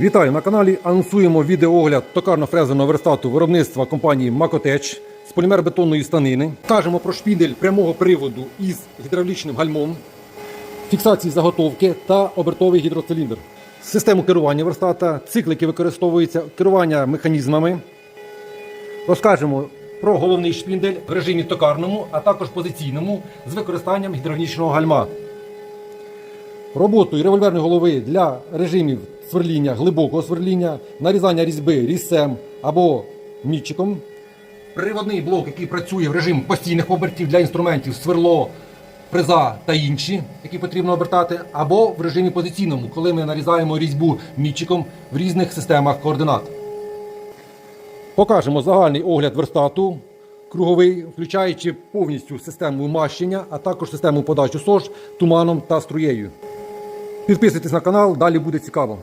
Вітаю на каналі. Анонсуємо відеоогляд токарно-фрезерного верстату виробництва компанії Макотеч з полімербетонної станини. Кажемо про шпіндель прямого приводу із гідравлічним гальмом, фіксації заготовки та обертовий гідроциліндр. Систему керування верстата, цикл, який використовується, керування механізмами. Розкажемо про головний шпіндель в режимі токарному, а також позиційному з використанням гідравлічного гальма. Роботу і револьверної голови для режимів сверління, глибокого сверління, нарізання різьби різцем або мітчиком. Приводний блок, який працює в режимі постійних обертів для інструментів сверло, фреза та інші, які потрібно обертати, або в режимі позиційному, коли ми нарізаємо різьбу мітчиком в різних системах координат. Покажемо загальний огляд верстату круговий, включаючи повністю систему мащення, а також систему подачі СОЖ туманом та струєю. Підписуйтесь на канал, далі буде цікаво.